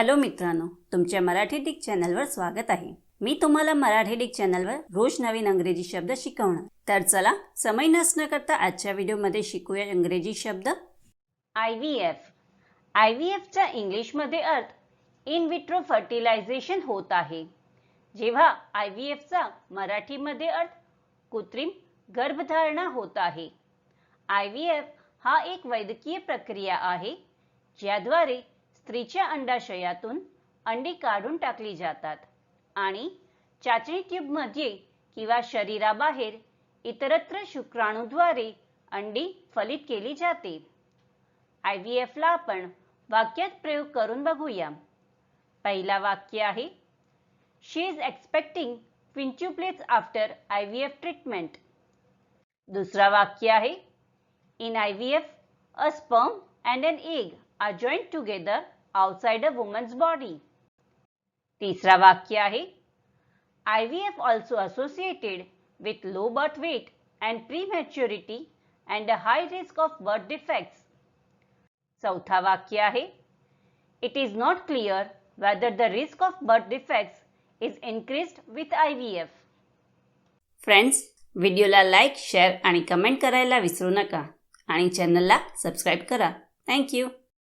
Hello मित्रांनो तुमच्या Marathi Dick चॅनलवर स्वागत आहे. मी तुम्हाला मराठी डिक चॅनलवर रोज नवीन इंग्रजी शब्द शिकवणार. तर चला समय नसणं करता आजच्या व्हिडिओमध्ये शिकूया इंग्रजी शब्द. I V F I V एफचा इंग्लिशमध्ये अर्थ इन विट्रो फर्टिलायझेशन होत आहे. जेव्हा आय व्ही एफचा मराठीमध्ये अर्थ कृत्रिम गर्भधारणा होत आहे. आय व्ही एफ हा एक वैद्यकीय प्रक्रिया आहे ज्याद्वारे स्त्रीच्या अंडाशयातून अंडी काढून टाकली जातात आणि चाचणी ट्यूबमध्ये किंवा शरीराबाहेर इतरत्र शुक्राणूद्वारे अंडी फलित केली जाते. आय व्ही एफला आपण वाक्यात प्रयोग करून बघूया. पहिला वाक्य आहे she is expecting quintuplets after I V F treatment दुसरा वाक्य आहे in I V F a sperm and an egg are joined together outside a woman's body तिसरा वाक्य आहे I V F also associated with low birth weight and prematurity and a high risk of birth defects. चौथा वाक्य आहे It is not clear whether the risk of birth defects is increased with IVF. Friends व्हिडिओला like share आणि comment करायला विसरू नका आणि चॅनलला सबस्क्राईब करा थँक्यू